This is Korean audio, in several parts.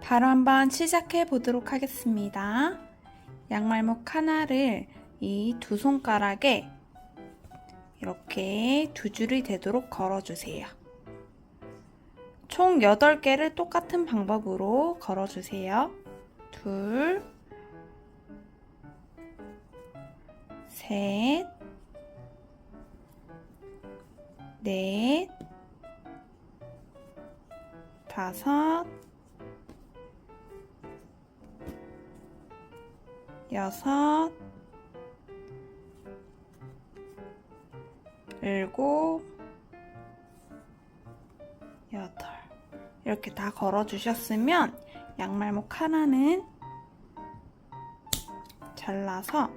바로 한번 시작해 보도록 하겠습니다. 양말목 하나를 이 두 손가락에 이렇게 두 줄이 되도록 걸어주세요. 총 8개를 똑같은 방법으로 걸어주세요. 둘, 셋, 넷, 다섯, 여섯, 일곱, 여덟. 이렇게 다 걸어 주셨으면 양말목 하나는 잘라서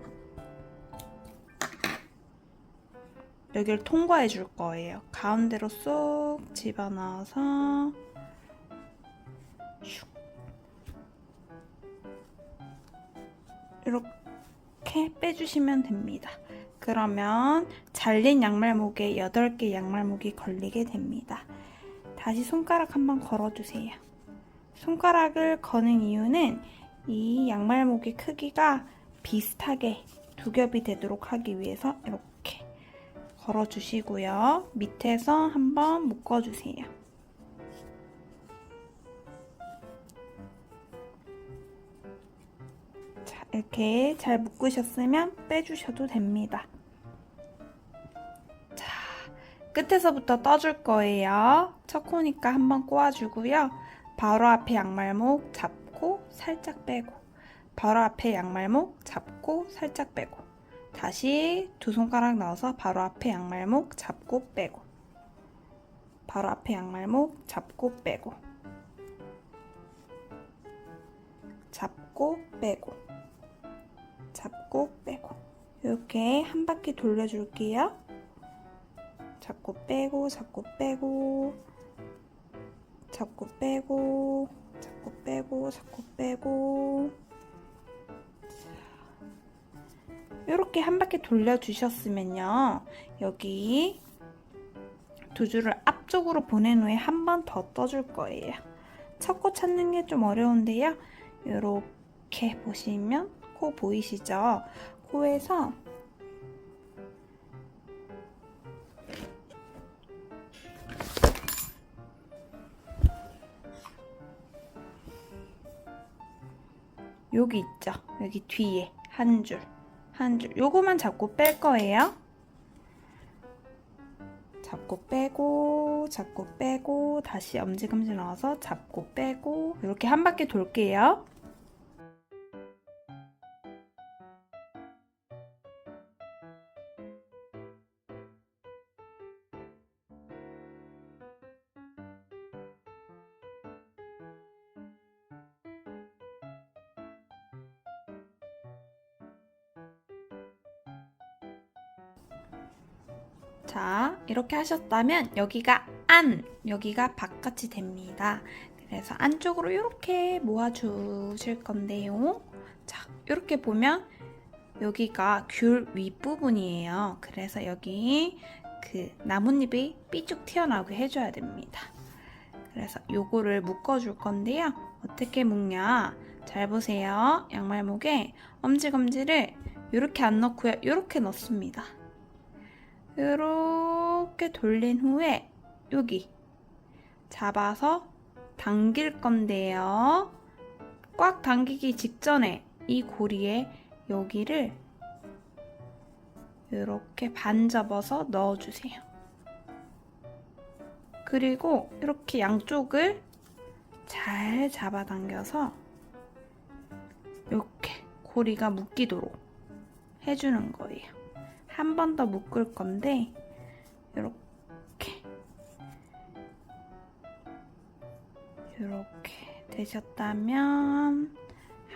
여기를 통과해 줄 거예요. 가운데로 쏙 집어넣어서 슉. 이렇게 빼주시면 됩니다. 그러면 잘린 양말목에 8개 양말목이 걸리게 됩니다. 다시 손가락 한번 걸어주세요. 손가락을 거는 이유는 이 양말목의 크기가 비슷하게 두 겹이 되도록 하기 위해서 이렇게 걸어주시고요. 밑에서 한번 묶어주세요. 이렇게 잘 묶으셨으면 빼주셔도 됩니다. 자, 끝에서부터 떠줄 거예요. 첫 코니까 한번 꼬아주고요. 바로 앞에 양말목 잡고 살짝 빼고 바로 앞에 양말목 잡고 살짝 빼고 다시 두 손가락 넣어서 바로 앞에 양말목 잡고 빼고 바로 앞에 양말목 잡고 빼고 잡고 빼고 잡고 빼고. 이렇게 한 바퀴 돌려줄게요. 잡고 빼고 잡고 빼고. 잡고 빼고 잡고 빼고 잡고 빼고. 이렇게 한 바퀴 돌려주셨으면요. 여기 두 줄을 앞쪽으로 보낸 후에 한 번 더 떠줄 거예요. 첫 코 찾는 게 좀 어려운데요. 이렇게 보시면 코 보이시죠 코에서 여기 있죠? 여기 뒤에 한 줄, 한 줄. 요거만 잡고 뺄 거예요. 잡고 빼고, 잡고 빼고, 다시 엄지검지 넣어서 잡고 빼고, 이렇게 한 바퀴 돌게요. 자, 이렇게 하셨다면 여기가 안, 여기가 바깥이 됩니다. 그래서 안쪽으로 이렇게 모아주실 건데요. 자, 이렇게 보면 여기가 귤 윗부분이에요. 그래서 여기 그 나뭇잎이 삐쭉 튀어나오게 해줘야 됩니다. 그래서 요거를 묶어줄 건데요. 어떻게 묶냐? 잘 보세요. 양말목에 엄지검지를 이렇게 안 넣고요. 이렇게 넣습니다. 이렇게 돌린 후에 여기 잡아서 당길 건데요. 꽉 당기기 직전에 이 고리에 여기를 이렇게 반 접어서 넣어주세요. 그리고 이렇게 양쪽을 잘 잡아당겨서 이렇게 고리가 묶이도록 해주는 거예요. 한 번 더 묶을 건데 이렇게 이렇게 되셨다면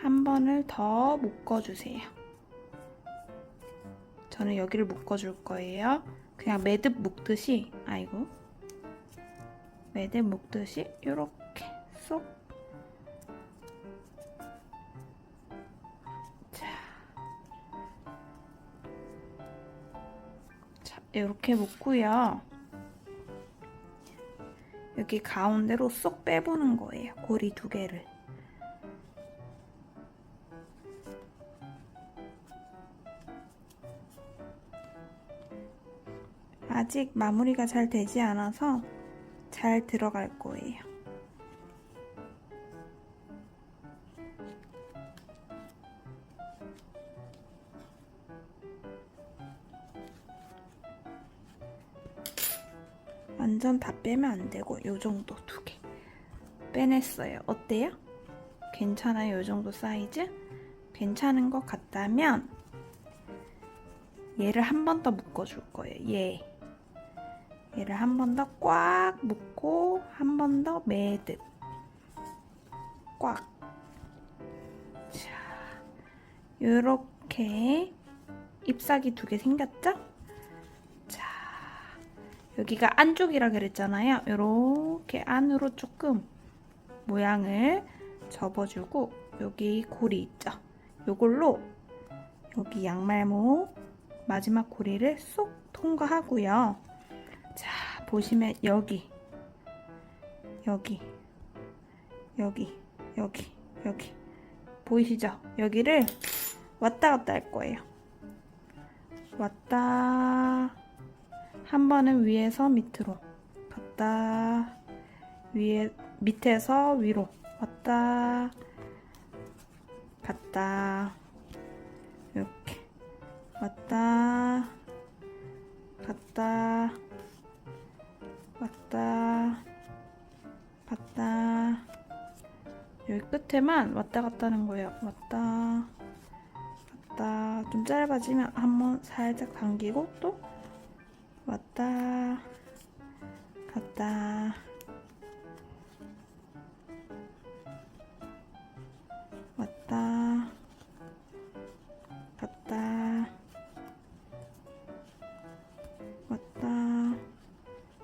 한 번을 더 묶어주세요. 저는 여기를 묶어줄 거예요. 그냥 매듭 묶듯이 아이고 매듭 묶듯이 이렇게 쏙 이렇게 묶고요. 여기 가운데로 쏙 빼보는 거예요. 고리 두 개를. 아직 마무리가 잘 되지 않아서 잘 들어갈 거예요. 완전 다 빼면 안 되고 요 정도 두 개 빼냈어요. 어때요? 괜찮아요? 요 정도 사이즈? 괜찮은 것 같다면 얘를 한 번 더 묶어줄 거예요. 얘. 얘를 한 번 더 꽉 묶고 한 번 더 매듭. 꽉. 자, 요렇게 잎사귀 두 개 생겼죠? 자, 여기가 안쪽이라 그랬잖아요. 요렇게 안으로 조금 모양을 접어주고 여기 고리 있죠? 요걸로 여기 양말목 마지막 고리를 쏙 통과하고요. 자, 보시면 여기, 여기, 여기, 여기, 여기. 보이시죠? 여기를 왔다 갔다 할 거예요. 왔다. 한 번은 위에서 밑으로. 갔다. 위에, 밑에서 위로. 왔다. 갔다. 이렇게. 왔다 갔다 왔다 갔다 여기 끝에만 왔다 갔다 하는 거예요 왔다 갔다 좀 짧아지면 한번 살짝 당기고 또 왔다 갔다 왔다 갔다 왔다.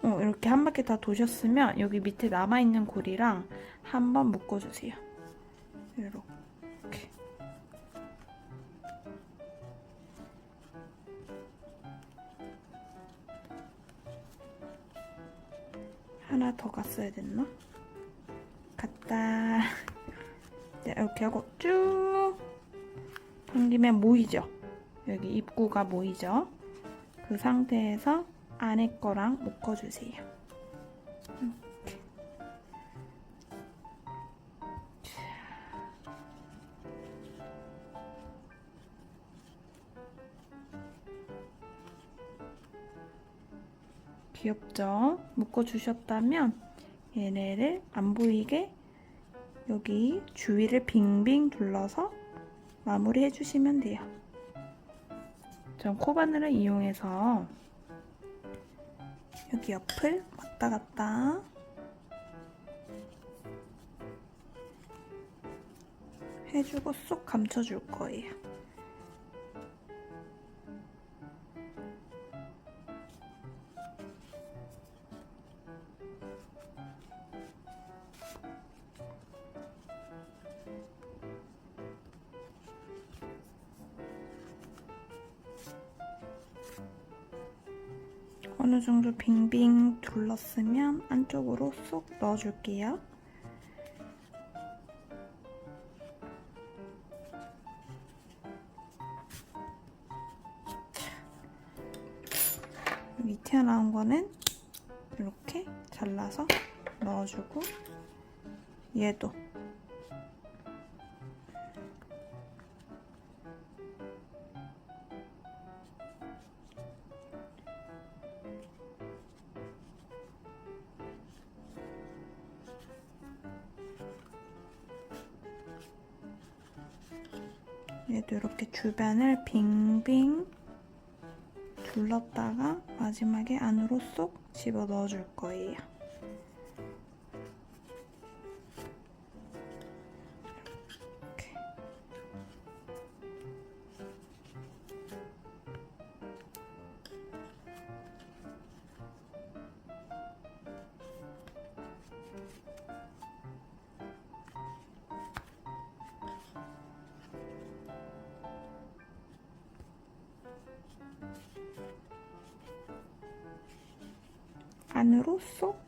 어, 이렇게 한 바퀴 다 도셨으면 여기 밑에 남아있는 고리랑 한번 묶어주세요. 하나 더 갔어야 됐나? 갔다. 네, 이렇게 하고 쭉 당기면 모이죠? 여기 입구가 모이죠? 그 상태에서 안에 거랑 묶어주세요. 이 귀엽죠? 묶어주셨다면 얘네를 안 보이게 여기 주위를 빙빙 둘러서 마무리 해주시면 돼요. 전 코바늘을 이용해서 여기 옆을 왔다 갔다 해주고 쏙 감춰줄 거예요. 어느 정도 빙빙 둘렀으면 안쪽으로 쏙 넣어줄게요. 여기 튀어나온 거는 이렇게 잘라서 넣어주고 얘도 얘도 이렇게 주변을 빙빙 둘렀다가 마지막에 안으로 쏙 집어 넣어줄 거예요. 안으로 쏙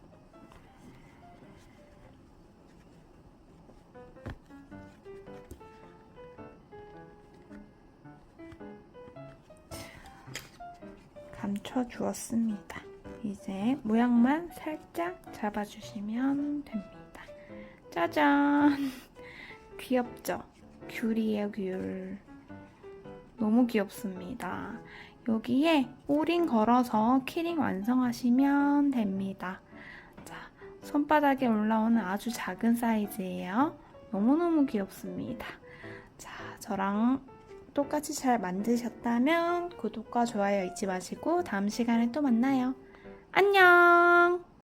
감춰 주었습니다. 이제 모양만 살짝 잡아주시면 됩니다. 짜잔! 귀엽죠? 귤이에요, 귤. 너무 귀엽습니다. 여기에 오링 걸어서 키링 완성하시면 됩니다. 자, 손바닥에 올라오는 아주 작은 사이즈예요. 너무너무 귀엽습니다. 자, 저랑 똑같이 잘 만드셨다면 구독과 좋아요 잊지 마시고 다음 시간에 또 만나요. 안녕!